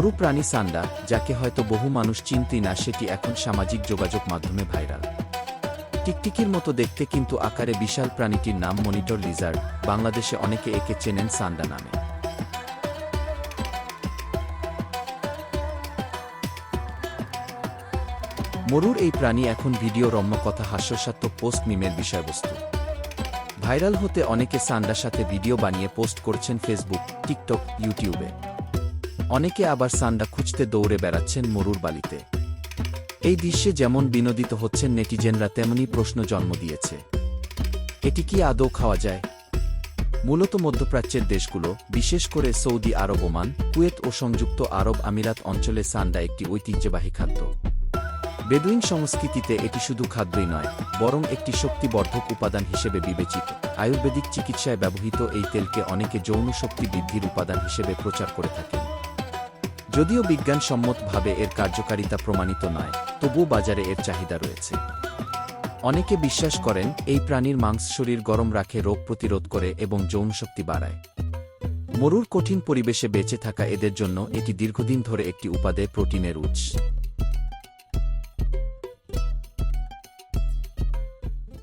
মরু প্রাণী সান্ডা যাকে হয়তো বহু মানুষ চিনতই না, সেটি এখন সামাজিক যোগাযোগ মাধ্যমে ভাইরাল। টিকটিকির মতো দেখতে কিন্তু আকারে বিশাল প্রাণীটির নাম মনিটর লিজার্ড, বাংলাদেশে অনেকে একে চেনেন সান্ডা নামে। মরুর এই প্রাণী এখন ভিডিও রম্য কথা হাস্যসাত্মক পোস্ট মিমের বিষয়বস্তু। ভাইরাল হতে অনেকে সান্ডার সাথে ভিডিও বানিয়ে পোস্ট করছেন ফেসবুক, টিকটক, ইউটিউবে। অনেকে আবার সান্ডা খুঁজতে দৌড়ে বেড়াচ্ছেন মরুর বালিতে। এই দৃশ্যে যেমন বিনোদিত হচ্ছেন নেটিজেনরা, তেমনি প্রশ্ন জন্ম দিয়েছে। এটি কি আদৌ খাওয়া যায়? মূলত মধ্যপ্রাচ্যের দেশগুলো, বিশেষ করে সৌদি আরব, ওমান, কুয়েত ও সংযুক্ত আরব আমিরাত অঞ্চলে সান্ডা একটি ঐতিহ্যবাহী খাদ্য। বেদুইন সংস্কৃতিতে এটি শুধু খাদ্যই নয়, বরং একটি শক্তিবর্ধক উপাদান হিসেবে বিবেচিত। আয়ুর্বেদিক চিকিৎসায় ব্যবহৃত এই তেলকে অনেকে যৌন শক্তি বৃদ্ধির উপাদান হিসেবে প্রচার করে থাকেন। যদিও বিজ্ঞানসম্মতভাবে এর কার্যকারিতা প্রমাণিত নয়, তবুও বাজারে এর চাহিদা রয়েছে। অনেকে বিশ্বাস করেন, এই প্রাণীর মাংস শরীর গরম রাখে, রোগ প্রতিরোধ করে এবং যৌন শক্তি বাড়ায়। মরুর কঠিন পরিবেশে বেঁচে থাকা এদের জন্য এটি দীর্ঘদিন ধরে একটি উপাদে প্রোটিনের উৎস।